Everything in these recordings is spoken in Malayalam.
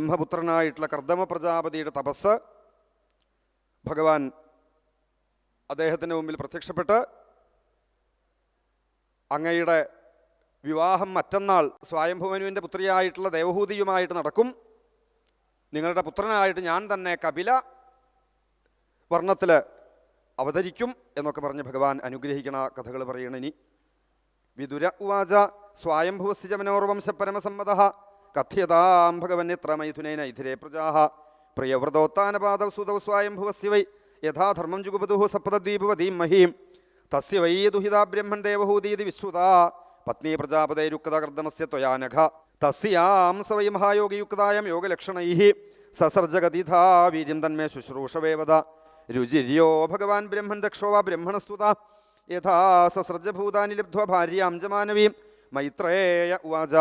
ബ്രഹ്മപുത്രനായിട്ടുള്ള കർദമ പ്രജാപതിയുടെ തപസ് ഭഗവാൻ അദ്ദേഹത്തിന്റെ മുമ്പിൽ പ്രത്യക്ഷപ്പെട്ട് അങ്ങയുടെ വിവാഹം മറ്റന്നാൾ സ്വയംഭുവനുവിന്റെ പുത്രിയായിട്ടുള്ള ദേവഹൂതിയുമായിട്ട് നടക്കും. നിങ്ങളുടെ പുത്രനായിട്ട് ഞാൻ തന്നെ കപില വർണത്തിൽ അവതരിക്കും എന്നൊക്കെ പറഞ്ഞ് ഭഗവാൻ അനുഗ്രഹിക്കണ കഥകൾ പറയണിനി വിദുര ഉവാച സ്വായംഭുവസ്യ മനോർവംശ പരമസമ്മത. കഥ്യതാം ഭഗവന്യത്ര മൈഥുനേന ഇഥിരേ പ്രജാഹ. പ്രിയവ്രതോത്താനപാദ സുതൗ സ്വായംഭുവസ്യ വൈ. യഥാധർമ്മം ജുഗുപതുഹു സപ്തദ്വീപവതീം മഹീം. തസ്യ വൈ ദുഹിതാ ബ്രഹ്മൺ ദേവഹൂതീതി വിശ്രുത. പത്നി പ്രജാപതൈരുക്തകൃതമസ്യ ത്വയാനഘ. തസ്യാം സ വൈ മഹായോഗിയുക്തായം യോഗലക്ഷണൈ സസർജഗതിഥാ വീര്യം തന്മേ ശുശ്രൂഷവേവത രുചിര്യോ ഭഗവാൻ ബ്രഹ്മൺ ദക്ഷോ വാ ബ്രഹ്മണസ്തുത. യഥാ സസർജഭൂതാനി ലബ്ധ്വ ഭാര്യാം ജമാനവീം. മാനവീം മൈത്രേയ ഉവാച.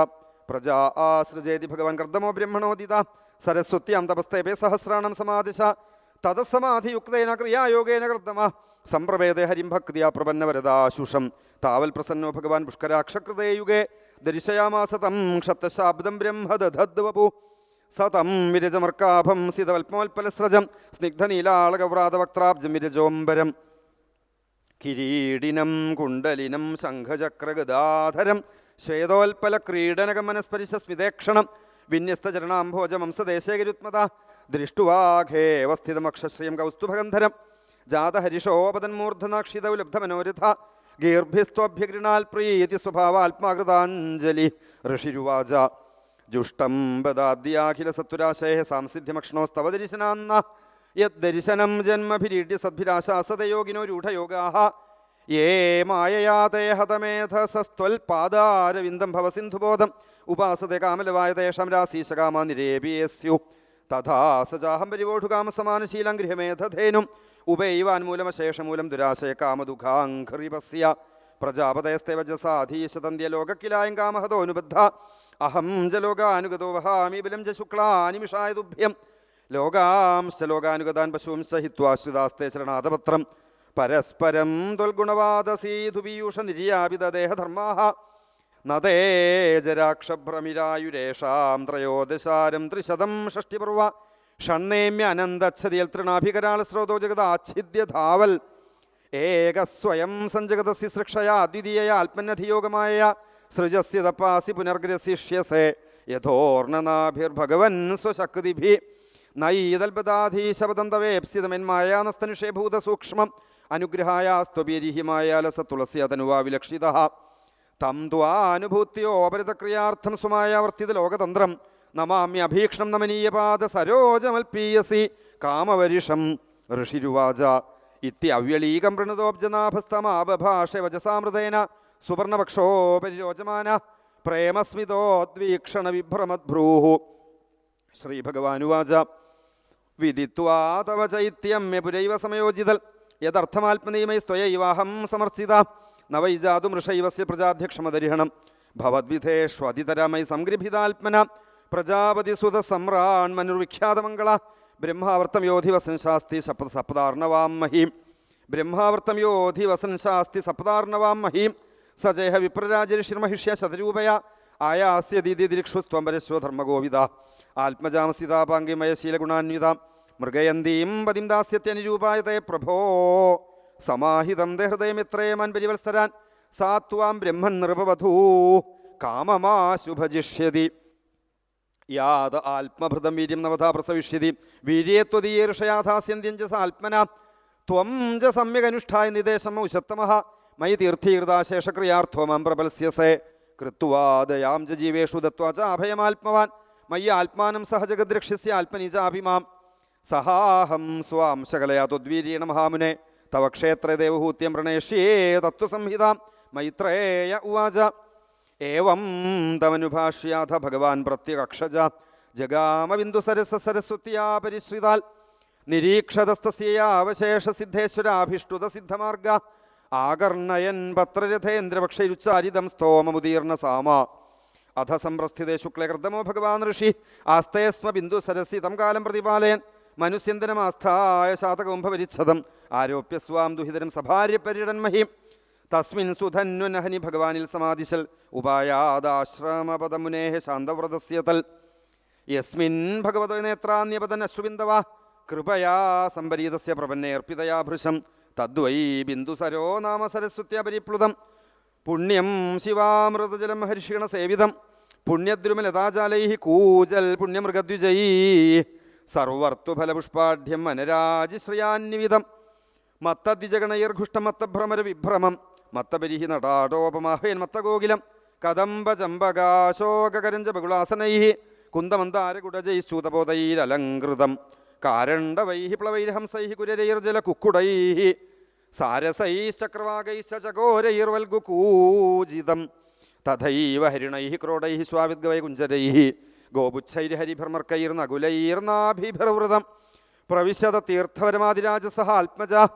പ്രജാ ആസൃജേതി ഭഗവാൻ കർദ്ദമോ ബ്രഹ്മണോദിത. സരസ്വത്യാം തപസ്തേപേ സഹസ്രാണം സമാദിശ തതസമാധിയുക്തേന ക്രിയായോഗേന കർദ്ദമ. സംപ്രവേദ ഹരിം ഭക്തിയ പ്രപന്നവരദാശുഷം താവൽ പ്രസന്നോ ഭഗവാൻ പുഷ്കരാക്ഷകൃതേ യുഗേ. ദർശയാമാസ തം ക്ഷത്തശാബ്ദം ബ്രഹ്മ ദധദ്വപു സതം വിരജമർക്കാഭം സിതവൽപോൽപലസ്രജം സ്നിഗ്ധനീലാളകവ്രാതവക്ത്രാബ്ജം വിരജോംബരം. കിരീടിനം കുണ്ടലിനം ശംഖചക്രഗദാധരം. ശ്വേതോൽപല ക്രീഡനകമനസ്പരിശ സ്മിതേക്ഷണം വിന്യസ്തചരണാംഭോജമംസദേശേകരുത്മത ദൃഷ്ടുവാഘേവസ്ഥിതമക്ഷശ്രിയം കൗസ്തുഭഗന്ധരം ജാതഹരിഷോപതന്മൂർധനാക്ഷിതൗലബ്ധമനോരഥ ഗീർഭിസ്ത്വഭ്യഗൃണാൽ പ്രീതി സ്വഭാവാത്മാകൃതാഞ്ജലി ഋഷിരുവാച. ജുഷ്ടം ബദാദ്യാഖില സത്വരാശയ സാംസിദ്ധ്യമക്ഷണോസ്തവ ദർശനാന്ന യദ്ദർശനം ജന്മഭിരീഡ്യ സദ്ഭിരാശാസതയോഗിനോ രൂഢയോഗാഹ യേ മായയാതേ ഹതമേധസസ്ത്വൽപാദാരവിന്ദം ഭവസിന്ധുബോധം. ഉപാസത്തെ കാമലവായ തേഷാം രാശീശകാമ നിരേപിയസ്യു തഥാ സജാഹം പരിവോഢുകാമസമാനശീലം ഗൃഹമേധധേനും. ഉപൈവാൻമൂലമശേഷമൂലം ദുരാശയ കാമദുഃഖാഘ്രിപസ്യ പ്രജാപതയസ്തേവജസാധീശതന്ത്യലോകക്കിലായം കാമഹതോനുബദ്ധ. അഹം ജലോകാനുഗതോ ലോകാനുഗതോ വഹാമി ബലം ജ ശുക്ലാനിമിഷായ ദുഭ്യം. ലോകാംശ ലോകാനുഗതാൻ പശുവും സഹിത്വാശ്രിതാസ്തേ ശരണാഥപത്രം പരസ്പരം തൊൽഗുണവാദസീധുപീയൂഷ നിര്യാപിതദേഹധർമാ നദേജരാക്ഷഭ്രമിരായുരേഷാം ത്രയോദശാരം ത്രിശതം ഷഷ്ടിപർവ. ഷണ്ണേമ്യ അനന്തച്ഛതിയൽ തൃണാഭികരാള സ്രോതോ ജഗത ആച്ഛിദ്യ ധാവൽ. ഏകസ്വയം സഞ്ജഗതസ്യ സൃക്ഷയ അദ്വിതീയ ആത്മനധിയോഗമായ സൃജസ്യ തപ്പാസി പുനർഗ്രസിഷ്യസേ. യഥോർണനാഭിർഭഗവൻ സ്വശക്തിഭി. നൈതൽപദാധീശപദന്തവേപ്സിതമെന്മായാനസ്തനിഷേഭൂത സൂക്ഷ്മം അനുഗ്രഹായാസ്ത്വപീരിഹിമായ തുളസി അതനുവാ വിലക്ഷിത. തം ത്വാനുഭൂത്യോപരിതക്രിയാർത്ഥം സുമായാവർത്തിത ലോകതന്ത്രം. നമാമ്യ അഭീക്ഷണം നമനീയപാദ സരോജമൽപീയസി. കാമവരിഷം ഋഷിരുവാച. ഇത്യവ്യളീകം പ്രണതോബ്ജനാഭസ്തമാപഭാഷ വജസാമൃതേന സുവർണപക്ഷോപരിരോചമാന പ്രേമസ്മിതോദ്വീക്ഷണ വിഭ്രമദ്ഭ്രൂഹു ശ്രീഭഗവാനുവാച. വിദിത്വാ തവ ചൈത്യം പുരൈവ സമയോജിതൽ. യദർത്ഥമാത്മനീയമൈ സ്വയൈവാഹം സമർച്ചിത. നവൈജാതുമൃഷൈവസ്യ പ്രജാധ്യക്ഷമദരിഹണം ഭവദ്വിധേഷ്വതിതരമൈ സംഗൃഭിതാത്മന. പ്രജാപതി സുത സമ്രാൺ മനുർവിഖ്യാതമംഗള ബ്രഹ്മാവർത്തം യോധി വസൻ ശാസ്തി സപ്ത സപ്താർണവാം മഹീം. ബ്രഹ്മാവർത്തം യോധി വസൻ ശാസ്തി സപ്താർണവാം മഹീം. സജേഹ വിപ്രരാജരിഷിർമഹിഷ്യ ശതരൂപയ. ആയാസ്യ ദീദിദിക്ഷുസ്ത്വം പരശ്വ ആത്മജാമസിതാപാംഗിമയ ആത്മജാമസിതാപാംഗിമയശീലഗുണാന്വിതാം മൃഗയന്തീം പതിം ദാസ്യത്യനുരൂപായതേ പ്രഭോ. സമാഹിതം ഹൃദയമിത്രേമാൻ പരിവത്സരാൻ സാത്വാം ബ്രഹ്മൻ നൃപവധൂ കാമമാശുഭജിഷ്യതി. യാത് ആത്മഭൃതം വീര്യം നവതാ പ്രസവിഷ്യതി. വീര്യേത്വതീർഷയാഥാസ്യന്ത്യം ച സാത്മന ത്വം ച സമ്യകനുഷ്ഠായ നിദേശം ഉശത്തമഹ മയി തീർത്ഥീകൃതാശേഷക്രിയാർത്ഥോമം പ്രബൽസ്യസേ കൃത്വാദയാം ച ജീവേഷു ദത്വാ ച അഭയമാത്മവാൻ. മയ്യ ആത്മാനം സഹ ജഗദ്രക്ഷ്യസ്യ ആത്മനി ചാഭിമാം സഹാഹം സ്വാം ശകലയാ ത്വദ്വീര്യേണ മഹാമുനെ. തവ ക്ഷേത്ര ദേവഹൂത്യം പ്രണേഷ്യേ തത്വസംഹിതാം. മൈത്രേയ ഉവാച. ഏവം തമനുഭാഷ്യാഥ ഭഗവാൻ പ്രത്യകക്ഷജ. ജഗാമബിന്ദു സരസ സരസ്വത്യാ പരിശ്രിതാൽ. നിരീക്ഷതസ്തസ്യാവശേഷസിദ്ധേശ്വരാഭിഷ്ടുത സിദ്ധമാർഗ. ആകർണയൻ പത്രരഥേന്ദ്രപക്ഷരുച്ചാരിതം സ്തോമമുദീർണ സാമ. അധ സംപ്രസ്ഥിതേ ശുക്ലകൃതമോ ഭഗവാൻ ഋഷി. ആസ്തേസ്മ ബിന്ദു സരസി തം കാലം പ്രതിപാലയൻ. മനുസ്യന്തനമാസ്ഥായ ആരോപ്യ സ്വാം ദുഹിതരം സഭാര്യപര്യടന്മഹീം തസ്മിൻ സുധന്വനഹനി ഭഗവാനിൽ സമാധിശൽ ഉപായാദാശ്രമപദമുനേഹ ശാന്തവ്രതസ്യ തൽ. യസ്മിൻ ഭഗവതോ നേത്രാന്യപതൻ അശ്രുബിന്ദവ കൃപയാ സംപരീതസ്യ പ്രപന്നേർപ്പിതയാ ഭൃശം. തദ്വൈ ബിന്ദുസരോ നാമ സരസ്വത്യ പരിപ്ലുതം പുണ്യം ശിവാമൃതജലം ഹരിഷീണ സേവിതം. പുണ്യദ്രുമലതാജാലൈ കൂജൽ പുണ്യമൃഗദ്വിജൈ സർവർത്തുഫലപുഷ്പാഢ്യം അനരാജിശ്രയാന്വിതം മത്തദ്വിജഗണയർഘുഷ്ടമത്തഭ്രമര വിഭ്രമം മത്തപരിഹി നടാടോപമാഹേൻ മത്തഗോകുലം കദംബചമ്പകാശോകരഞ്ച ബകുളാസനൈ കുന്തമന്താരകുടജൈശ്ചൂതബോധൈരലങ്കൃതം കാരണ്ടവൈ പ്ലവൈർഹംസൈ കുരരൈർജല കുക്കുടൈ സാരസൈശ്ചക്രവാകൈശ്ച ചകോരൈർവൽഗുകൂജിതം തഥൈവ ഹരിണൈ ക്രോഡൈ കുഞ്ചരൈ ഗോപുച്ഛൈർഹരിഭർമർക്കൈർനകുലൈർനാഭിഭർവൃതം പ്രവിശത തീർത്ഥപരമാതിരാജസഹ ആത്മജ.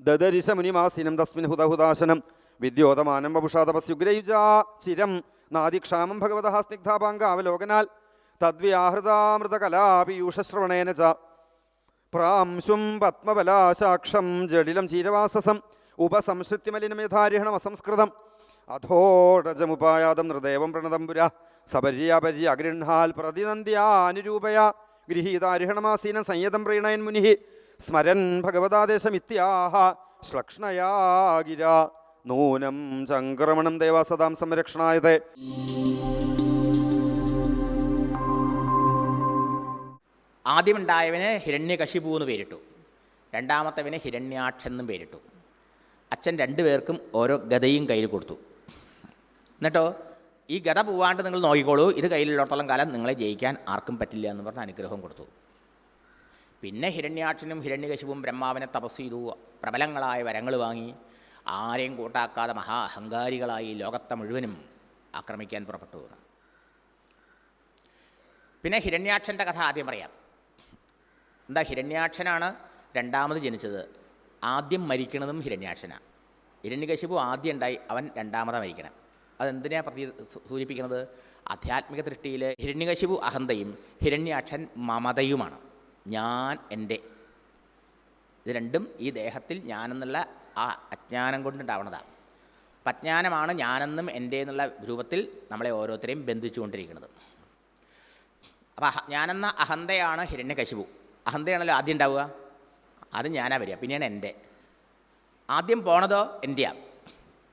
ദദരിശ മുനിമാസിനം തസ്മിൻ ഹുതഹുദാശനം വിദ്യോതമാനം വപുഷാതപസ്യുഗ്രയുജാ ചിരം. നാദിക്ഷാമം ഭഗവത സ്നിഗ്ധാപാങ്കാവലോകനാൽ തദ്വ്യാഹൃതാമൃതകലാപീയൂഷശ്രവണേന ച. പ്രാംശും പത്മബലാശാക്ഷം ജടിലം ചീരവാസസം. ഉപസംശ്രിത്യമലിനമേധാരിഹണം അസംസ്കൃതം അധോടജമുപായാതം നൃദേവം പ്രണതം പുര സപര്യാപര്യ അഗൃഹാൽ പ്രതിനന്ദ്യാനുരൂപയ ഗൃഹീതാരിഹണമാസീന സംയതം പ്രീണയൻ മുനി. സ്മരൻ ഭഗവതാദേശമിത്യാഹ ശ്ലക്ഷ്ണയാ ഗിര. നൂനം ചംക്രമണം ദേവാസദാം സംരക്ഷണായതേ. ആദ്യമുണ്ടായവന് ഹിരണ്യകശിപു എന്ന് പേരിട്ടു. രണ്ടാമത്തവന് ഹിരണ്യാക്ഷൻ എന്നും പേരിട്ടു. അച്ഛൻ രണ്ടുപേർക്കും ഓരോ ഗതയും കയ്യിൽ കൊടുത്തു. എന്നിട്ടോ? ഈ ഗത പോവാണ്ട് നിങ്ങൾ നോക്കിക്കോളൂ. ഇത് കയ്യിലുള്ളിടത്തോളം കാലം നിങ്ങളെ ജയിക്കാൻ ആർക്കും പറ്റില്ല എന്ന് പറഞ്ഞ അനുഗ്രഹം കൊടുത്തു. പിന്നെ ഹിരണ്യാക്ഷനും ഹിരണ്യകശുവും ബ്രഹ്മാവിനെ തപസ് ചെയ്തു. പ്രബലങ്ങളായ വരങ്ങൾ വാങ്ങി. ആരെയും കൂട്ടാക്കാതെ മഹാ അഹങ്കാരികളായി ലോകത്തെ മുഴുവനും ആക്രമിക്കാൻ പുറപ്പെട്ടു പിന്നെ ഹിരണ്യാക്ഷന്റെ കഥ ആദ്യം പറയാം. എന്താ ഹിരണ്യാക്ഷനാണ് രണ്ടാമത് ജനിച്ചത്. ആദ്യം മരിക്കണതും ഹിരണ്യാക്ഷനാണ് ഹിരണ്യകശിപു ആദ്യം ഉണ്ടായി. അവൻ രണ്ടാമതാണ് മരിക്കണം. അതെന്തിനാ പ്രതി സൂചിപ്പിക്കുന്നത്? ആധ്യാത്മിക ദൃഷ്ടിയിൽ ഹിരണ്യകശിപു അഹന്തയും ഹിരണ്യാക്ഷൻ മമതയുമാണ്. ഞാൻ എന്റെ. ഇത് രണ്ടും ഈ ദേഹത്തിൽ ഞാനെന്നുള്ള ആ അജ്ഞാനം കൊണ്ടുണ്ടാവണതാണ് അജ്ഞാനമാണ് ഞാനെന്നും എന്റെ എന്നുള്ള രൂപത്തിൽ നമ്മളെ ഓരോരുത്തരെയും ബന്ധിച്ചുകൊണ്ടിരിക്കുന്നത്. അപ്പോൾ ഞാനെന്ന അഹന്തയാണ് ഹിരണ്യകശിപു. അഹന്തയാണല്ലോ ആദ്യം ഉണ്ടാവുക. അത് ഞാനാ വരിക. പിന്നെയാണ് എന്റെ. ആദ്യം പോണതോ എന്റെയാണ്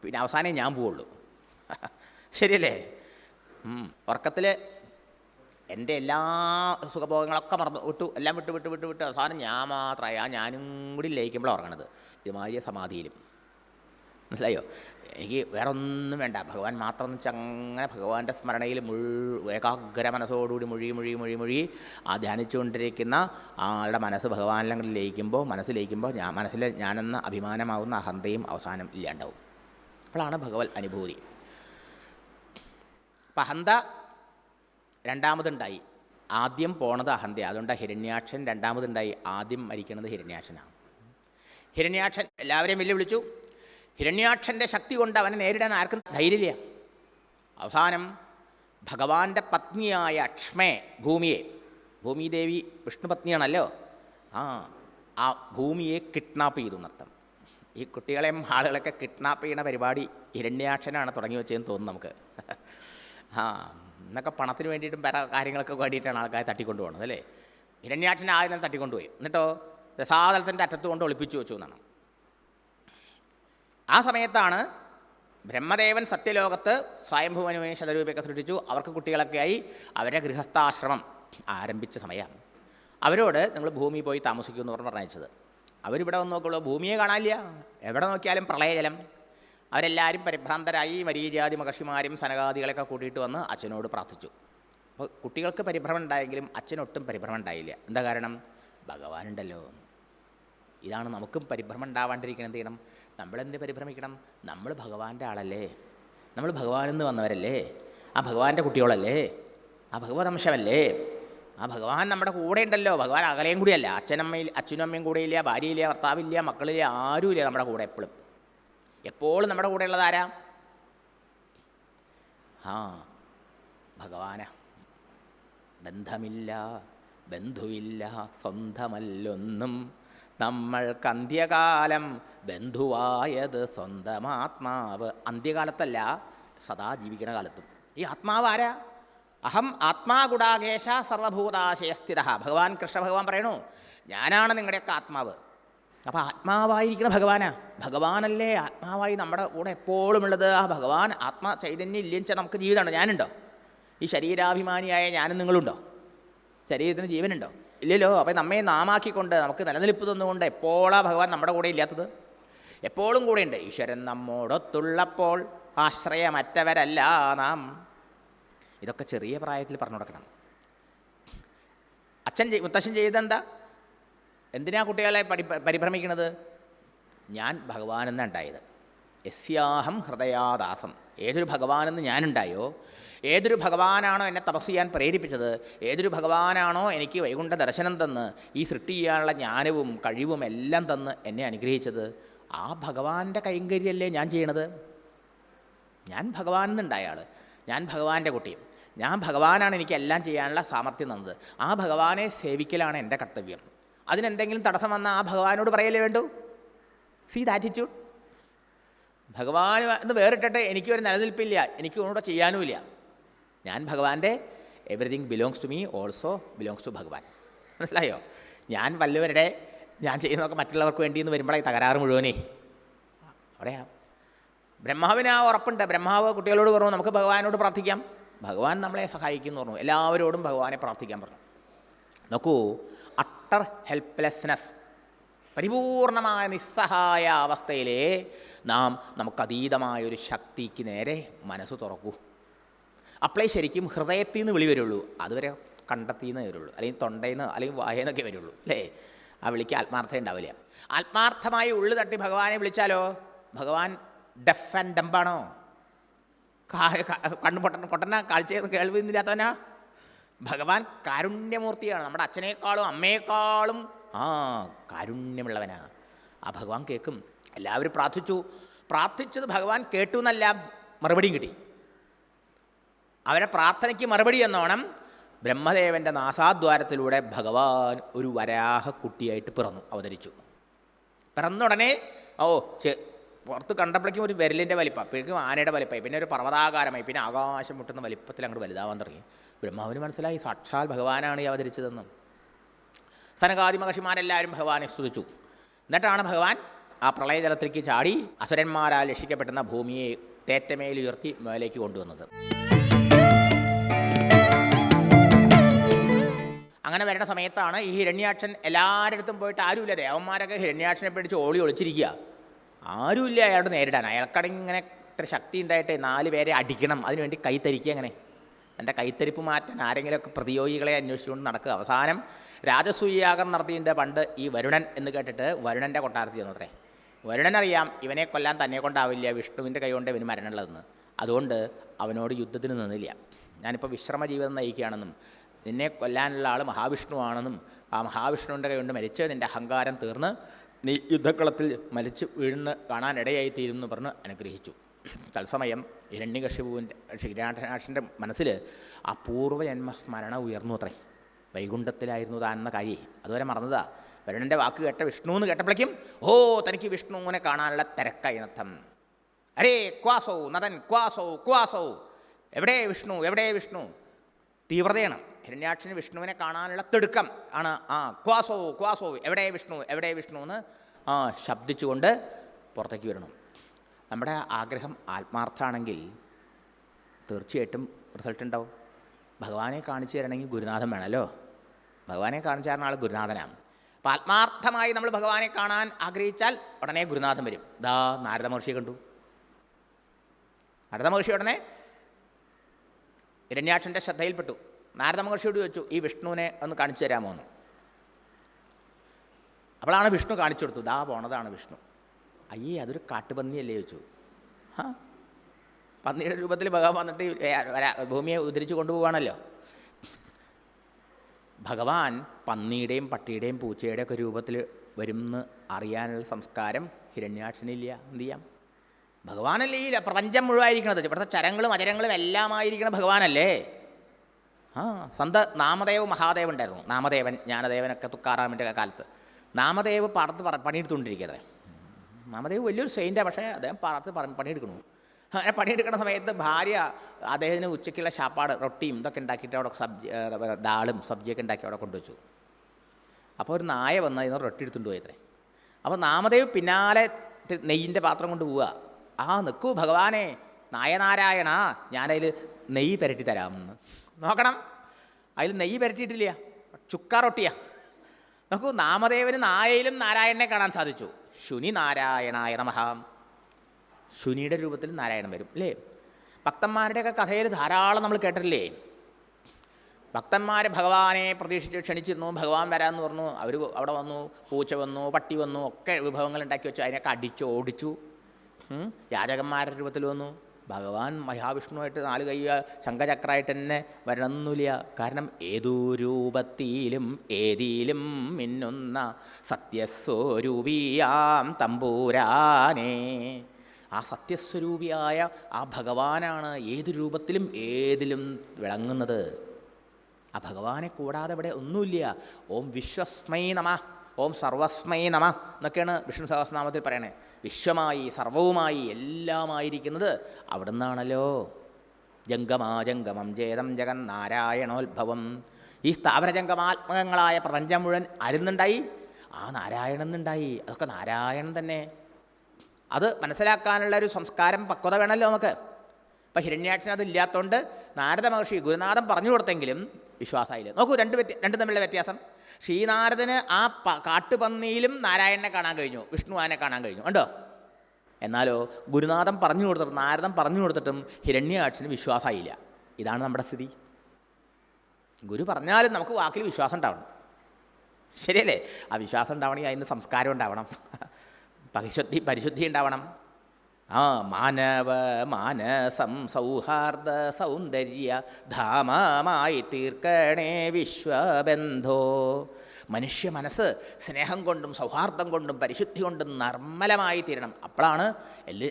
പിന്നെ അവസാനം ഞാൻ പോവുള്ളൂ. ശരിയല്ലേ? ഉറക്കത്തിൽ എന്റെ എല്ലാ സുഖഭോഗങ്ങളൊക്കെ മറന്നു വിട്ടു എല്ലാം വിട്ട് വിട്ട് വിട്ട് വിട്ട്. അവസാനം ഞാൻ മാത്രമായി ആ ഞാനും കൂടി ലയിക്കുമ്പോൾ ഉറങ്ങണത്. ഇതുമാതിരി സമാധിയിലും. മനസ്സിലായോ? എനിക്ക് വേറെ ഒന്നും വേണ്ട. ഭഗവാൻ മാത്രം എന്ന് വെച്ചാൽ അങ്ങനെ ഭഗവാന്റെ സ്മരണയിൽ മുഴു ഏകാഗ്ര മനസ്സോടുകൂടി മുഴുകി മുഴുകി മുഴുകി മുഴുകി ആ ധ്യാനിച്ചുകൊണ്ടിരിക്കുന്ന ആളുടെ മനസ്സ് ഭഗവാനിലങ്ങളിൽ ലയിക്കുമ്പോൾ മനസ്സ് ലയിക്കുമ്പോൾ ഞാൻ മനസ്സിൽ ഞാനെന്ന അഭിമാനമാവുന്ന അഹന്തയും അവസാനം ഇല്ലാണ്ടാവും. അപ്പോഴാണ് ഭഗവത് അനുഭൂതി. അപ്പം അഹന്ത രണ്ടാമതുണ്ടായി. ആദ്യം പോണത് അഹന്ത. അതുകൊണ്ട് ഹിരണ്യാക്ഷൻ രണ്ടാമതുണ്ടായി. ആദ്യം മരിക്കുന്നത് ഹിരണ്യാക്ഷനാണ്. ഹിരണ്യാക്ഷൻ എല്ലാവരെയും വെല്ലുവിളിച്ചു. ഹിരണ്യാക്ഷന്റെ ശക്തി കൊണ്ട് അവനെ നേരിടാൻ ആർക്കും ധൈര്യമില്ല. അവസാനം ഭഗവാന്റെ പത്നിയായ അക്ഷ്മേ ഭൂമിയെ ഭൂമിദേവി വിഷ്ണുപത്നിയാണല്ലോ ആ ആ ഭൂമിയെ കിഡ്നാപ്പ് ചെയ്തു നർത്തം ഈ കുട്ടികളെയും ആളുകളൊക്കെ കിഡ്നാപ്പ് ചെയ്യുന്ന പരിപാടി ഹിരണ്യാക്ഷനാണ് തുടങ്ങി വെച്ചതെന്ന് തോന്നുന്നു നമുക്ക്. ആ എന്നൊക്കെ പണത്തിന് വേണ്ടിയിട്ടും പല കാര്യങ്ങളൊക്കെ വേണ്ടിയിട്ടാണ് ആൾക്കാരെ തട്ടിക്കൊണ്ടു പോകുന്നത് അല്ലേ? ഹിരണ്യാക്ഷനെ ആദ്യം തട്ടിക്കൊണ്ടുപോയി. എന്നിട്ടോ രസാതലത്തിന്റെ അറ്റത്ത് കൊണ്ട് ഒളിപ്പിച്ചു വെച്ചു എന്നാണ്. ആ സമയത്താണ് ബ്രഹ്മദേവൻ സത്യലോകത്ത് സ്വയംഭുവനുവിനെ ശതരൂപയൊക്കെ സൃഷ്ടിച്ചു. അവർക്ക് കുട്ടികളൊക്കെയായി അവരെ ഗൃഹസ്ഥാശ്രമം ആരംഭിച്ച സമയമാണ്. അവരോട് നിങ്ങൾ ഭൂമി പോയി താമസിക്കൂ എന്ന് പറഞ്ഞ് പറഞ്ഞയച്ചത്. അവരിവിടെ വന്ന് നോക്കുള്ളൂ ഭൂമിയെ കാണാനില്ല. എവിടെ നോക്കിയാലും പ്രളയജലം. അവരെല്ലാവരും പരിഭ്രാന്തരായി മരീചാതി മഹർഷിമാരും സനകാദികളെയൊക്കെ കൂട്ടിയിട്ട് വന്ന് അച്ഛനോട് പ്രാർത്ഥിച്ചു. അപ്പോൾ കുട്ടികൾക്ക് പരിഭ്രമം ഉണ്ടായെങ്കിലും അച്ഛനൊട്ടും പരിഭ്രമം ഉണ്ടായില്ല. എന്താ കാരണം? ഭഗവാനുണ്ടല്ലോ. ഇതാണ് നമുക്കും പരിഭ്രമം ഉണ്ടാവാണ്ടിരിക്കണം എന്ത് ചെയ്യണം? നമ്മളെന്ത് പരിഭ്രമിക്കണം? നമ്മൾ ഭഗവാന്റെ ആളല്ലേ. നമ്മൾ ഭഗവാനിൽ നിന്ന് വന്നവരല്ലേ. ആ ഭഗവാന്റെ കുട്ടികളല്ലേ. ആ ഭഗവത് അംശമല്ലേ ആ ഭഗവാൻ നമ്മുടെ കൂടെ ഉണ്ടല്ലോ. ഭഗവാൻ അകലെയും കൂടിയല്ല. അച്ഛനമ്മയിൽ അച്ഛനും അമ്മയും കൂടെയില്ല ഭാര്യയില്ല ഭർത്താവില്ല മക്കളില്ല ആരുമില്ല നമ്മുടെ കൂടെ എപ്പോഴും. എപ്പോഴും നമ്മുടെ കൂടെ ഉള്ളത് ആരാ? ആ ഭഗവാന. ബന്ധമില്ല ബന്ധുവില്ല സ്വന്തമല്ലൊന്നും. നമ്മൾ അന്ത്യകാലം ബന്ധുവായത് സ്വന്തമാത്മാവ്. അന്ത്യകാലത്തല്ല സദാ ജീവിക്കുന്ന കാലത്തും. ഈ ആത്മാവ് ആരാ? അഹം ആത്മാഗുഡാകേശ സർവഭൂതാശയസ്ഥിത. ഭഗവാൻ കൃഷ്ണ ഭഗവാൻ പറയണു ഞാനാണ് നിങ്ങളുടെയൊക്കെ ആത്മാവ്. അപ്പോൾ ആത്മാവായിരിക്കണം ഭഗവാനാ. ഭഗവാനല്ലേ ആത്മാവായി നമ്മുടെ കൂടെ എപ്പോഴും ഉള്ളത് ആ ഭഗവാൻ ആത്മാ ചൈതന്യം വെച്ചാൽ നമുക്ക് ജീവിതമുണ്ടോ? ഞാനുണ്ടോ? ഈ ശരീരാഭിമാനിയായ ഞാനും നിങ്ങളുണ്ടോ? ശരീരത്തിന് ജീവനുണ്ടോ? ഇല്ലല്ലോ. അപ്പോൾ നമ്മെ നാമാക്കിക്കൊണ്ട് നമുക്ക് നിലനിൽപ്പ് തന്നുകൊണ്ട് എപ്പോഴാ ഭഗവാൻ നമ്മുടെ കൂടെ ഇല്ലാത്തത്? എപ്പോഴും കൂടെയുണ്ട് ഈശ്വരൻ നമ്മോടൊത്തുള്ളപ്പോൾ ആശ്രയമറ്റവരല്ല നാം. ഇതൊക്കെ ചെറിയ പ്രായത്തിൽ പറഞ്ഞു കൊടുക്കണം. അച്ഛൻ മുത്തശ്ശൻ ചെയ്തെന്താ എന്തിനാ കുട്ടികളെ പഠി പരിഭ്രമിക്കുന്നത്? ഞാൻ ഭഗവാനെന്ന് ഉണ്ടായത്. യസ്യാഹം ഹൃദയാദാസം. ഏതൊരു ഭഗവാനെന്ന് ഞാനുണ്ടായോ? ഏതൊരു ഭഗവാനാണോ എന്നെ തപസ് ചെയ്യാൻ പ്രേരിപ്പിച്ചത്? ഏതൊരു ഭഗവാനാണോ എനിക്ക് വൈകുണ്ഠ ദർശനം തന്ന് ഈ സൃഷ്ടി ചെയ്യാനുള്ള ജ്ഞാനവും കഴിവും എല്ലാം തന്ന് എന്നെ അനുഗ്രഹിച്ചത്? ആ ഭഗവാന്റെ കൈങ്കര്യല്ലേ ഞാൻ ചെയ്യണത്? ഞാൻ ഭഗവാൻ ആൾ ഞാൻ ഭഗവാന്റെ കുട്ടിയും ഞാൻ ഭഗവാനാണ് എനിക്ക് എല്ലാം ചെയ്യാനുള്ള സാമർഥ്യം തന്നത്. ആ ഭഗവാനെ സേവിക്കലാണ് എന്റെ കർത്തവ്യം. അതിനെന്തെങ്കിലും തടസ്സം വന്നാൽ ആ ഭഗവാനോട് പറയല്ലേ വേണ്ടൂ? സീ ദ ആറ്റിറ്റ്യൂഡ് ഭഗവാൻ എന്ന് വേറിട്ടെ എനിക്ക് ഒരു നിലനിൽപ്പില്ല എനിക്ക് ഒന്നുകൂടെ ചെയ്യാനുമില്ല. ഞാൻ ഭഗവാന്റെ everything belongs to me also belongs to Bhagavan. മനസ്സിലായോ? ഞാൻ വല്ലവരുടെ ഞാൻ ചെയ്യുന്നതൊക്കെ മറ്റുള്ളവർക്ക് വേണ്ടി എന്ന് വരുമ്പോഴേ തകരാറ് മുഴുവനേ. അവിടെയാ. ബ്രഹ്മാവിന് ആ ഉറപ്പുണ്ട്. ബ്രഹ്മാവ് കുട്ടികളോട് പറഞ്ഞു നമുക്ക് ഭഗവാനോട് പ്രാർത്ഥിക്കാം. ഭഗവാൻ നമ്മളെ സഹായിക്കുന്നു പറഞ്ഞു. എല്ലാവരോടും ഭഗവാനെ പ്രാർത്ഥിക്കാൻ പറഞ്ഞു. നോക്കൂ അട്ടർ ഹെൽപ്ലെസ്നെസ് പരിപൂർണമായ നിസ്സഹായ അവസ്ഥയിലെ നാം നമുക്കതീതമായൊരു ശക്തിക്ക് നേരെ മനസ്സ് തുറക്കൂ. അപ്പോഴേ ശരിക്കും ഹൃദയത്തിൽ നിന്ന് വിളി വരുള്ളൂ. അതുവരെ കണ്ടെത്തി വരുള്ളൂ. അല്ലെങ്കിൽ തൊണ്ടയിൽ നിന്ന് അല്ലെങ്കിൽ വായന്നൊക്കെ വരുള്ളൂ. അല്ലേ? ആ വിളിക്ക് ആത്മാർത്ഥത ഉണ്ടാവില്ല. ആത്മാർത്ഥമായി ഉള്ളു തട്ടി ഭഗവാനെ വിളിച്ചാലോ? ഭഗവാൻ ഡെഫ് ആൻഡ് ഡംബാണോ കണ്ണു പൊട്ടൻ പൊട്ടന? കാഴ്ചയൊന്നും കേൾവിന്നില്ലാത്തവനാ ഭഗവാൻ കാരുണ്യമൂർത്തിയാണ്. നമ്മുടെ അച്ഛനേക്കാളും അമ്മയെക്കാളും ആ കാരുണ്യമുള്ളവനാണ് ആ ഭഗവാൻ കേൾക്കും എല്ലാവരും പ്രാർത്ഥിച്ചു. പ്രാർത്ഥിച്ചത് ഭഗവാൻ കേട്ടു എന്നല്ല മറുപടിയും കിട്ടി. അവരെ പ്രാർത്ഥനയ്ക്ക് മറുപടി എന്നോണം ബ്രഹ്മദേവന്റെ നാസാദ്വാരത്തിലൂടെ ഭഗവാൻ ഒരു വരാഹ കുട്ടിയായിട്ട് പിറന്നു അവതരിച്ചു. പിറന്നുടനെ ഓ പുറത്ത് കണ്ടപ്പോഴേക്കും ഒരു വിരലിന്റെ വലിപ്പം അപ്പോഴേക്കും ആനയുടെ വലിപ്പമായി പിന്നെ ഒരു പർവതാകാരമായി. പിന്നെ ആകാശം മുട്ടുന്ന വലിപ്പത്തിൽ അങ്ങോട്ട് വലുതാവാൻ തുടങ്ങി. ബ്രഹ്മാവിന് മനസ്സിലായി. സാക്ഷാൽ ഭഗവാനാണ് ഈ അവതരിച്ചതെന്ന്. സനകാദി മഹർഷിമാരെല്ലാവരും ഭഗവാനെ സ്തുതിച്ചു. എന്നിട്ടാണ് ഭഗവാൻ ആ പ്രളയജലത്തിലേക്ക് ചാടി അസുരന്മാരാൽ രക്ഷിക്കപ്പെടുന്ന ഭൂമിയെ തേറ്റമേലുയർത്തി മേലേക്ക് കൊണ്ടുവന്നത്. അങ്ങനെ വരുന്ന സമയത്താണ് ഈ ഹിരണ്യാക്ഷൻ എല്ലാവരിടത്തും പോയിട്ട് ആരുമില്ല. ദേവന്മാരൊക്കെ ഹിരണ്യാക്ഷനെ പിടിച്ച് ഓളി ഒളിച്ചിരിക്കുക ആരുമില്ല അയാളോട് നേരിടാൻ. ഇങ്ങനെ ഇത്ര ശക്തി ഉണ്ടായിട്ട് നാല് പേരെ അടിക്കണം. അതിനുവേണ്ടി കൈത്തരിക്കുക അങ്ങനെ. എന്റെ കൈത്തരിപ്പ് മാറ്റാൻ ആരെങ്കിലുമൊക്കെ പ്രതിയോഗികളെ അന്വേഷിച്ചുകൊണ്ട് നടക്കുക. അവസാനം രാജസൂയാഗം നടത്തിയിട്ടുണ്ട് പണ്ട് ഈ വരുണൻ എന്ന് കേട്ടിട്ട് വരുണന്റെ കൊട്ടാരത്തിൽ ചെന്നത്രേ വരുണൻ അറിയാം ഇവനെ കൊല്ലാൻ തന്നെ കൊണ്ടാവില്ല വിഷ്ണുവിന്റെ കൈ കൊണ്ട് ഇവന് മരണമുള്ളതെന്ന്. അതുകൊണ്ട് അവനോട് യുദ്ധത്തിന് നിന്നില്ല. ഞാനിപ്പോൾ വിശ്രമ ജീവിതം നയിക്കുകയാണെന്നും നിന്നെ കൊല്ലാനുള്ള ആൾ മഹാവിഷ്ണുവാണെന്നും ആ മഹാവിഷ്ണുവിന്റെ കൈ കൊണ്ട് മരിച്ച് നിന്റെ അഹങ്കാരം തീർന്ന് നീ യുദ്ധക്കളത്തിൽ മരിച്ച് വീഴുന്ന കാണാനിടയായി തീരുമെന്ന് പറഞ്ഞ് അനുഗ്രഹിച്ചു. തത്സമയം ഹിരണ്യകശിപുവിന്റെ ഹിരാഠനാശന്റെ മനസ്സിൽ അപൂർവ ജന്മസ്മരണ സ്മരണ ഉയർന്നു അത്രേ. വൈകുണ്ഠത്തിലായിരുന്നു താൻ എന്ന കാര്യം. അതുവരെ മറന്നതാ. വരുണന്റെ വാക്ക് കേട്ട വിഷ്ണു എന്ന് കേട്ടപ്പോഴേക്കും ഓ തനിക്ക് വിഷ്ണുവിനെ കാണാനുള്ള തിരക്കായി നർത്ഥം അരേ ക്വാസോ നദൻ ക്വാസോ ക്വാസോ. എവിടെ വിഷ്ണു എവിടെ വിഷ്ണു? തീവ്രതയാണ്. ഹിരണ്യാക്ഷന് വിഷ്ണുവിനെ കാണാനുള്ള തിടുക്കം ആണ് ആ ക്വാസോ ക്വാസോ. എവിടെ വിഷ്ണു എവിടെ വിഷ്ണു എന്ന് ആ ശബ്ദിച്ചുകൊണ്ട് പുറത്തേക്ക് വരണം. നമ്മുടെ ആഗ്രഹം ആത്മാർത്ഥമാണെങ്കിൽ തീർച്ചയായിട്ടും റിസൾട്ട് ഉണ്ടാവും. ഭഗവാനെ കാണിച്ചു തരണമെങ്കിൽ ഗുരുനാഥൻ വേണമല്ലോ. ഭഗവാനെ കാണിച്ചു തരുന്ന ആൾ ഗുരുനാഥനാണ്. അപ്പോൾ ആത്മാർത്ഥമായി നമ്മൾ ഭഗവാനെ കാണാൻ ആഗ്രഹിച്ചാൽ ഉടനെ ഗുരുനാഥൻ വരും. ദാ നാരദ മഹർഷിയെ കണ്ടു. നാരദ മഹർഷി ഉടനെ ഇരണ്യാക്ഷന്റെ ശ്രദ്ധയിൽപ്പെട്ടു. നാരദ മഹർഷിയോട് ചോദിച്ചു ഈ വിഷ്ണുവിനെ ഒന്ന് കാണിച്ചു തരാമോ? എന്ന്. അപ്പോഴാണ് വിഷ്ണു കാണിച്ചു കൊടുത്തു. ദാ പോണതാണ് വിഷ്ണു. അയ്യേ അതൊരു കാട്ടുപന്നിയല്ലേ ചോദിച്ചു. പന്നിയുടെ രൂപത്തിൽ ഭഗവാൻ വന്നിട്ട് ഭൂമിയെ ഉദ്ധരിച്ചു കൊണ്ടുപോവാണല്ലോ ഭഗവാൻ പന്നിയുടെയും പട്ടിയുടെയും പൂച്ചയുടെയും ഒക്കെ രൂപത്തിൽ വരുമെന്ന് അറിയാനുള്ള സംസ്കാരം ഹിരണ്യാക്ഷനില്ല എന്ത് ചെയ്യാം? ഭഗവാനല്ലേ ഇല്ല പ്രപഞ്ചം മുഴുവായിരിക്കണത്. ഇവിടുത്തെ ചരങ്ങളും അചരങ്ങളും എല്ലാമായിരിക്കണ ഭഗവാനല്ലേ? ആ സന്ത നാമദേവ് മഹാദേവ് ഉണ്ടായിരുന്നു. നാമദേവൻ ജ്ഞാനദേവനൊക്കെ തുക്കാറാമിന്റെ കാലത്ത്. നാമദേവ് പാടത്ത് പണിയെടുത്തുകൊണ്ടിരിക്കുന്നത്. നാമദേവ് വലിയൊരു സെയിന്റാണ് പക്ഷേ അദ്ദേഹം പറത്ത് പറ പണിയെടുക്കണു അങ്ങനെ പണിയെടുക്കുന്ന സമയത്ത് ഭാര്യ അദ്ദേഹത്തിന് ഉച്ചയ്ക്കുള്ള ശാപ്പാട് റൊട്ടിയും ഇതൊക്കെ ഉണ്ടാക്കിയിട്ട് അവിടെ സബ്ജി ഡാളും സബ്ജിയൊക്കെ ഉണ്ടാക്കി അവിടെ കൊണ്ടുവച്ചു. അപ്പോൾ ഒരു നായ വന്ന് അതിന് റൊട്ടി എടുത്തുകൊണ്ട് പോയത്രേ അപ്പോൾ നാമദേവ് പിന്നാലെ നെയ്യിന്റെ പാത്രം കൊണ്ട് പോവുക. ആ നിൽക്കൂ ഭഗവാനെ നായനാരായണ ഞാനതിൽ നെയ്യ് പുരട്ടി തരാമെന്ന് നോക്കണം. അതിൽ നെയ്യ് പുരട്ടിയിട്ടില്ല. ചുക്ക റൊട്ടിയാ. നോക്കൂ നാമദേവന് നായയിലും നാരായണനെ കാണാൻ സാധിച്ചു. ശുനി നാരായണായ നമഹ. ശുനിയുടെ രൂപത്തിൽ നാരായണൻ വരും അല്ലേ? ഭക്തന്മാരുടെയൊക്കെ കഥയിൽ ധാരാളം നമ്മൾ കേട്ടിട്ടില്ലേ? ഭക്തന്മാർ ഭഗവാനെ പ്രതീക്ഷിച്ച് ക്ഷണിച്ചിരുന്നു ഭഗവാൻ വരാമെന്ന് പറഞ്ഞു അവർ അവിടെ വന്നു പൂച്ച വന്നു പട്ടി വന്നു ഒക്കെ വിഭവങ്ങൾ ഉണ്ടാക്കി വെച്ചു അതിനൊക്കെ അടിച്ചു ഓടിച്ചു. യാചകന്മാരുടെ രൂപത്തിൽ വന്നു. ഭഗവാൻ മഹാവിഷ്ണുവായിട്ട് നാല് കൈ ശംഖചക്രമായിട്ട് തന്നെ വരണമെന്നില്ല. കാരണം ഏതോ രൂപത്തിലും ഏതിലും മിന്നുന്ന സത്യസ്വരൂപിയാം തമ്പൂരാനേ. ആ സത്യസ്വരൂപിയായ ആ ഭഗവാനാണ് ഏത് രൂപത്തിലും ഏതിലും വിളങ്ങുന്നത്. ആ ഭഗവാനെ കൂടാതെ ഇവിടെ ഒന്നുമില്ല. ഓം വിശ്വസ്മൈ നമ ഓം സർവസ്മൈ നമ എന്നൊക്കെയാണ് വിഷ്ണു സഹസ്രനാമത്തിൽ പറയണേ. വിശ്വമായി സർവവുമായി എല്ലാമായിരിക്കുന്നത് അവിടെ നിന്നാണല്ലോ ജംഗമാ ജംഗമം ജേതം ജഗൻ നാരായണോത്ഭവം ഈ സ്ഥാപനജംഗമാത്മകങ്ങളായ പ്രപഞ്ചം മുഴുവൻ അരുന്നുണ്ടായി ആ നാരായണൻ എന്നുണ്ടായി അതൊക്കെ നാരായണൻ തന്നെ. അത് മനസ്സിലാക്കാനുള്ള ഒരു സംസ്കാരം പക്വത വേണമല്ലോ നമുക്ക്. ഇപ്പം ഹിരണ്യാക്ഷൻ അതില്ലാത്തതുകൊണ്ട് നാരദ മഹർഷി ഗുരുനാഥൻ പറഞ്ഞു കൊടുത്തെങ്കിലും വിശ്വാസമായില്ല. നോക്കൂ രണ്ട് വ്യത്യ രണ്ടും തമ്മിലുള്ള വ്യത്യാസം. ശ്രീനാരദന് ആ പ- കാട്ടുപന്നിയിലും നാരായണനെ കാണാൻ കഴിഞ്ഞു വിഷ്ണുവാനെ കാണാൻ കഴിഞ്ഞു കണ്ടോ? എന്നാലോ ഗുരുനാഥൻ പറഞ്ഞു കൊടുത്തിട്ട് നാരദൻ പറഞ്ഞു കൊടുത്തിട്ടും ഹിരണ്യാക്ഷന് വിശ്വാസമായില്ല. ഇതാണ് നമ്മുടെ സ്ഥിതി. ഗുരു പറഞ്ഞാലും നമുക്ക് വാക്കിൽ വിശ്വാസം ഉണ്ടാവണം. ശരിയല്ലേ? ആ വിശ്വാസം ഉണ്ടാവണമെങ്കിൽ അതിന് സംസ്കാരം ഉണ്ടാവണം. പരിശുദ്ധി പരിശുദ്ധി ഉണ്ടാവണം. ആ മാനവ മാനസം സൗഹാർദ്ദ സൗന്ദര്യ ധാമമായി തീർക്കണേ വിശ്വബന്ധോ. മനുഷ്യ മനസ്സ് സ്നേഹം കൊണ്ടും സൗഹാർദ്ദം കൊണ്ടും പരിശുദ്ധി കൊണ്ടും നിർമ്മലമായി തീരണം. അപ്പോഴാണ് എല്ലാ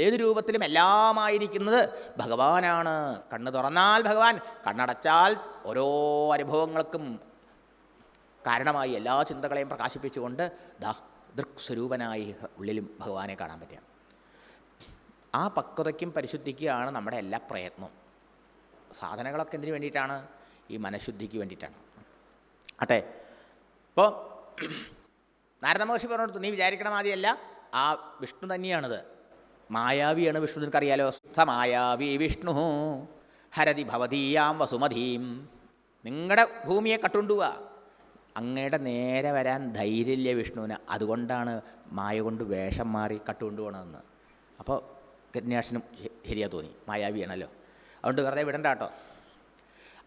ഏത് രൂപത്തിലും എല്ലാമായിരിക്കുന്നത്. ഭഗവാനാണ്. കണ്ണ് തുറന്നാൽ ഭഗവാൻ കണ്ണടച്ചാൽ ഓരോ അനുഭവങ്ങൾക്കും കാരണമായി എല്ലാ ചിന്തകളെയും പ്രകാശിപ്പിച്ചുകൊണ്ട് ദാ ദൃക്സ്വരൂപനായി ഉള്ളിലും ഭഗവാനെ കാണാൻ പറ്റുക. ആ പക്വതയ്ക്കും പരിശുദ്ധിക്കുകയാണ് നമ്മുടെ എല്ലാ പ്രയത്നവും. സാധനങ്ങളൊക്കെ എന്തിനു വേണ്ടിയിട്ടാണ്? ഈ മനഃശുദ്ധിക്ക് വേണ്ടിയിട്ടാണ്. അട്ടെ അപ്പോൾ നാരദ മഹർഷി നീ വിചാരിക്കണ മാതിരിയല്ല. ആ വിഷ്ണു തന്നെയാണിത്. മായാവിയാണ് വിഷ്ണു. നിനക്കറിയാലോ? സ്ഥ മായാവി വിഷ്ണു. ഹരതി ഭവതീയാം വസുമതീം. നിങ്ങളുടെ ഭൂമിയെ കട്ടുണ്ടുക അങ്ങയുടെ നേരെ വരാൻ ധൈര്യമില്ല വിഷ്ണുവിന്. അതുകൊണ്ടാണ് മായ കൊണ്ട് വേഷം മാറി കട്ടുകൊണ്ടുപോകണമെന്ന് അപ്പോൾ കന്യാഷനും ശരിയാ തോന്നി. മായാവിയാണല്ലോ അതുകൊണ്ട് വെറുതെ വിടണ്ട കേട്ടോ.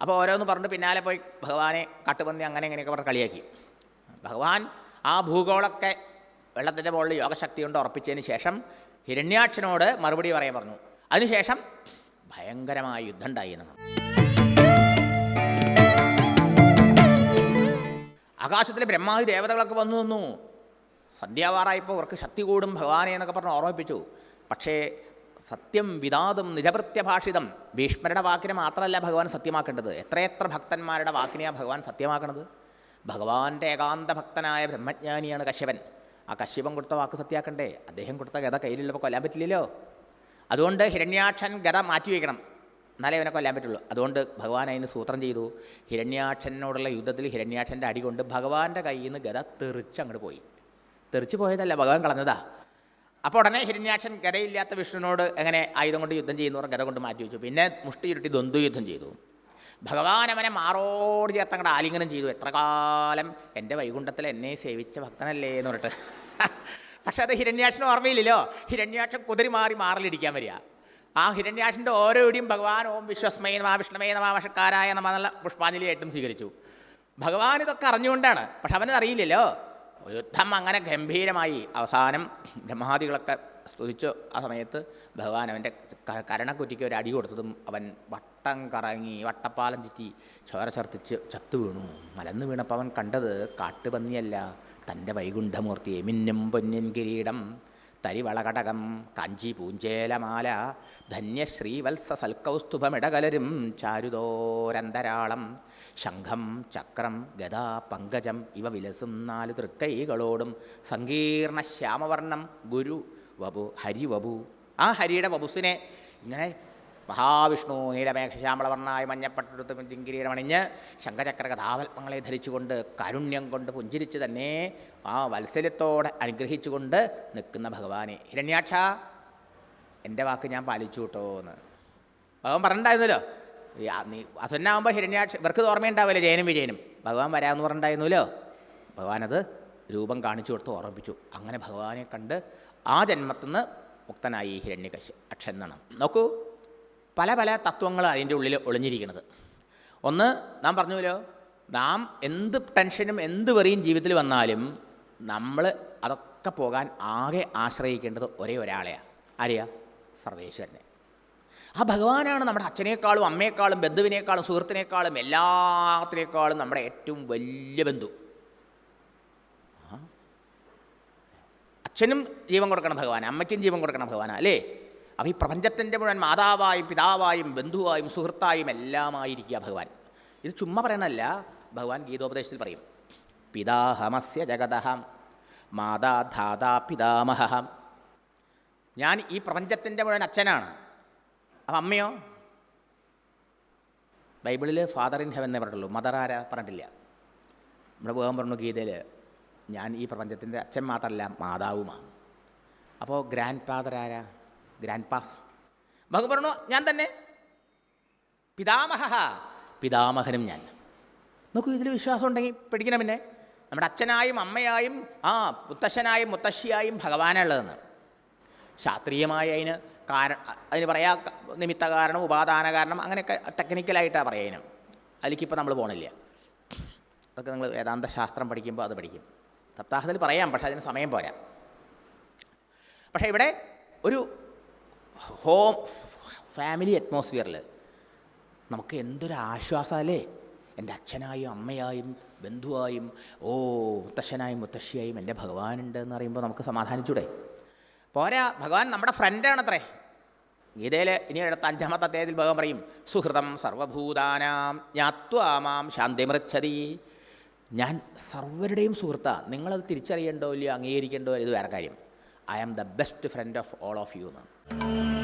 അപ്പോൾ ഓരോന്ന് പറഞ്ഞിട്ട് പിന്നാലെ പോയി ഭഗവാനെ കാട്ടുപന്നി അങ്ങനെ ഇങ്ങനെയൊക്കെ പറഞ്ഞ് കളിയാക്കി. ഭഗവാൻ ആ ഭൂഗോളൊക്കെ വെള്ളത്തിന്റെ മുകളിൽ യോഗശക്തി കൊണ്ട് ഉറപ്പിച്ചതിന് ശേഷം ഹിരണ്യാക്ഷനോട് മറുപടി പറയാൻ പറഞ്ഞു. അതിനുശേഷം ഭയങ്കരമായ യുദ്ധം ഉണ്ടായി ആകാശത്തിലെ ബ്രഹ്മാവി ദേവതകളൊക്കെ വന്നു നിന്നു. സന്ധ്യാവാറായപ്പോൾ അവർക്ക് ശക്തി കൂടും ഭഗവാനെ എന്നൊക്കെ പറഞ്ഞ് ഓർമ്മിപ്പിച്ചു. പക്ഷേ സത്യം വിതാതും നിജഭൃത്യഭാഷിതം ഭീഷ്മരുടെ വാക്കിനെ മാത്രമല്ല ഭഗവാൻ സത്യമാക്കേണ്ടത്. എത്രയെത്ര ഭക്തന്മാരുടെ വാക്കിനെയാണ് ഭഗവാൻ സത്യമാക്കണത്? ഭഗവാന്റെ ഏകാന്ത ഭക്തനായ ബ്രഹ്മജ്ഞാനിയാണ് കശ്യപൻ. ആ കശ്യപൻ കൊടുത്ത വാക്ക് സത്യാക്കണ്ടേ? അദ്ദേഹം കൊടുത്ത ഗത കയ്യിലുള്ളപ്പോൾ കൊല്ലാൻ പറ്റില്ലല്ലോ? അതുകൊണ്ട് ഹിരണ്യാക്ഷൻ ഗത മാറ്റി വയ്ക്കണം. എന്നാലേ അവനെ കൊല്ലാൻ പറ്റുള്ളൂ. അതുകൊണ്ട് ഭഗവാൻ അതിന് സൂത്രം ചെയ്തു. ഹിരണ്യാക്ഷനോടുള്ള യുദ്ധത്തിൽ ഹിരണ്യാക്ഷന്റെ അടി കൊണ്ട് ഭഗവാന്റെ കയ്യിൽ നിന്ന് ഗത തെറിച്ച് അങ്ങോട്ട് പോയി. തെറിച്ച് പോയതല്ല ഭഗവാൻ കളഞ്ഞതാ. അപ്പോൾ ഉടനെ ഹിരണ്യാക്ഷൻ ഗതയില്ലാത്ത വിഷ്ണുവിനോട് എങ്ങനെ ആയുധം കൊണ്ട് യുദ്ധം ചെയ്യുന്നവർ ഗത കൊണ്ട് മാറ്റി വെച്ചു. പിന്നെ മുഷ്ടി ചുരുട്ടി ദ്വന്ദ്വ യുദ്ധം ചെയ്തു. ഭഗവാൻ അവനെ മാറോട് ചേർത്ത് ആലിംഗനം ചെയ്തു. എത്ര കാലം എന്റെ വൈകുണ്ഠത്തിൽ എന്നെ സേവിച്ച ഭക്തനല്ലേ എന്ന് പറഞ്ഞിട്ട്. പക്ഷെ അത് ഹിരണ്യാക്ഷന് ഓർമ്മയില്ലല്ലോ. ഹിരണ്യാക്ഷൻ കുതിരി മാറി മാറിലിരിക്കാൻ വരിക. ആ ഹിരണ്യാക്ഷന്റെ ഓരോ ഇടിയും ഭഗവാൻ ഓം വിശ്വസ്മയ നമ വിഷ്ണമേ നമ വഷക്കാരായ നമ എന്നുള്ള പുഷ്പാഞ്ജലിയായിട്ടും സ്വീകരിച്ചു. ഭഗവാൻ ഇതൊക്കെ അറിഞ്ഞുകൊണ്ടാണ്. പക്ഷെ അവനത് അറിയില്ലല്ലോ. യുദ്ധം അങ്ങനെ ഗംഭീരമായി അവസാനം ബ്രഹ്മാദികളൊക്കെ സ്തുതിച്ചു ആ സമയത്ത് ഭഗവാൻ അവന്റെ കരണക്കുറ്റിക്ക് ഒരു അടി കൊടുത്തതും അവൻ വട്ടം കറങ്ങി വട്ടപ്പാലം ചുറ്റി ചോര ചർത്തിച്ച് ചത്തു വീണു. മലന്ന് വീണപ്പോൾ അവൻ കണ്ടത് കാട്ടുപന്നിയല്ല തന്റെ വൈകുണ്ഠമൂർത്തിയെ മിന്നും പൊന്നിൻ കിരീടം. തരിവളകടകം കാഞ്ചി പൂഞ്ചേലമാല ധന്യശ്രീവത്സ സൽക്കൗസ്തുഭമിടകലരും ചാരുതോരന്തരാളം ശംഖം ചക്രം ഗദാ പങ്കജം ഇവ വിലസും നാല് തൃക്കൈകളോടും സങ്കീർണ ശ്യാമവർണം ഗുരു വപു ഹരി വപു. ആ ഹരിയുടെ വപുസിനെ ഇങ്ങനെ മഹാവിഷ്ണു നീലമേഘശ്യാമളവർണായ മഞ്ഞപ്പട്ടെടുത്ത് കിരീടമണിഞ്ഞ് ശങ്കചക്ര കഥാവൽപ്പങ്ങളെ ധരിച്ചുകൊണ്ട് കാരുണ്യം കൊണ്ട് പുഞ്ചിരിച്ച് തന്നെ ആ വത്സല്യത്തോടെ അനുഗ്രഹിച്ചുകൊണ്ട് നിൽക്കുന്ന ഭഗവാനെ. ഹിരണ്യാക്ഷ എന്റെ വാക്ക് ഞാൻ പാലിച്ചു കേട്ടോ എന്ന്. ഭഗവാൻ പറഞ്ഞിട്ടുണ്ടായിരുന്നല്ലോ നീ അസന്നാകുമ്പോൾ ഹിരണ്യാക്ഷ ഇവർക്ക് ഓർമ്മയുണ്ടാവില്ല? ജയനും വിജയനും. ഭഗവാൻ വരാമെന്ന് പറഞ്ഞിട്ടുണ്ടായിരുന്നല്ലോ. ഭഗവാനത് രൂപം കാണിച്ചു കൊടുത്ത് ഓർമ്മിപ്പിച്ചു. അങ്ങനെ ഭഗവാനെ കണ്ട് ആ ജന്മത്തിൽ നിന്ന് മുക്തനായി ഹിരണ്യകശ അക്ഷന്നാണ് നോക്കൂ. പല പല തത്വങ്ങൾ അതിന്റെ ഉള്ളിൽ ഒളിഞ്ഞിരിക്കുന്നത് ഒന്ന് നാം പറഞ്ഞുവല്ലോ നാം എന്ത് ടെൻഷനും എന്ത് വെറിയും ജീവിതത്തിൽ വന്നാലും നമ്മൾ അതൊക്കെ പോകാൻ ആകെ ആശ്രയിക്കേണ്ടത് ഒരേ ഒരാളെയാണ് ആരെയാ? സർവേശ്വരനെ. ആ ഭഗവാനാണ് നമ്മുടെ അച്ഛനേക്കാളും അമ്മയെക്കാളും ബന്ധുവിനേക്കാളും സുഹൃത്തിനേക്കാളും എല്ലാത്തിനേക്കാളും നമ്മുടെ ഏറ്റവും വലിയ ബന്ധു. അച്ഛനും ജീവൻ കൊടുക്കണം ഭഗവാൻ അമ്മയ്ക്കും ജീവൻ കൊടുക്കണം ഭഗവാനാ അല്ലേ? അപ്പോൾ ഈ പ്രപഞ്ചത്തിന്റെ മുഴുവൻ മാതാവായും പിതാവായും ബന്ധുവായും സുഹൃത്തായും എല്ലാമായിരിക്കുക ഭഗവാൻ. ഇത് ചുമ്മാ പറയണമല്ല ഭഗവാൻ ഗീതോപദേശത്തിൽ പറയും. പിതാഹമസ്യ ജഗതഹം മാതാ ധാതാ പിതാമഹം. ഞാൻ ഈ പ്രപഞ്ചത്തിന്റെ മുഴുവൻ അച്ഛനാണ്. അപ്പം അമ്മയോ? ബൈബിളിൽ ഫാദർ ഇൻ ഹെവൻ എന്നേ പറഞ്ഞിട്ടുള്ളൂ മദർ ആരാ പറഞ്ഞിട്ടില്ല. നമ്മുടെ ഭഗവാൻ പറഞ്ഞു ഗീതയിൽ ഞാൻ ഈ പ്രപഞ്ചത്തിന്റെ അച്ഛൻ മാത്രമല്ല മാതാവുമാണ്. അപ്പോൾ ഗ്രാൻഡ് ഫാദർ ആരാ? ഗ്രാൻഡ് പാസ് ഭഗവാൻ പറഞ്ഞു ഞാൻ തന്നെ. പിതാമഹ പിതാമഹനും ഞാൻ. നോക്കൂ ഇതിൽ വിശ്വാസം ഉണ്ടെങ്കിൽ പഠിക്കണം പിന്നെ. നമ്മുടെ അച്ഛനായും അമ്മയായും ആ മുത്തശ്ശനായും മുത്തശ്ശിയായും ഭഗവാനുള്ളതെന്ന്. ശാസ്ത്രീയമായ അതിന് കാരണം അതിന് പറയാ നിമിത്ത കാരണം ഉപാദാന കാരണം അങ്ങനെയൊക്കെ ടെക്നിക്കലായിട്ടാണ് പറയുന്നത് അതിലേക്കിപ്പോൾ നമ്മൾ പോകണില്ല അതൊക്കെ നിങ്ങൾ വേദാന്ത ശാസ്ത്രം പഠിക്കുമ്പോൾ അത് പഠിക്കും. സപ്താഹത്തിൽ പറയാം പക്ഷേ അതിന് സമയം പോരാ. പക്ഷേ ഇവിടെ ഒരു ഹോം ഫാമിലി അറ്റ്മോസ്ഫിയറിൽ നമുക്ക് എന്തൊരു ആശ്വാസമല്ലേ എന്റെ അച്ഛനായും അമ്മയായും ബന്ധുവായും ഓ മുത്തശ്ശനായും മുത്തശ്ശിയായും എന്റെ ഭഗവാനുണ്ട് എന്ന് പറയുമ്പോൾ നമുക്ക് സമാധാനിച്ചൂടെ? പോരാ ഭഗവാൻ നമ്മുടെ ഫ്രണ്ടാണത്രേ ഗീതയിൽ ഇനി അടുത്ത അഞ്ചാമത്തെ അധ്യായത്തിൽ ഭഗവാൻ പറയും സുഹൃതം സർവഭൂതാനാം ജ്ഞാത്വാമാം ശാന്തിമൃച്ഛതി ഞാൻ സർവരുടെയും സുഹൃത്താണ് നിങ്ങളത് തിരിച്ചറിയേണ്ടോ ഇല്ലയോ അംഗീകരിക്കണ്ടോ ഇത് വേറെ കാര്യം. I am the best friend of all of you എന്നാണ്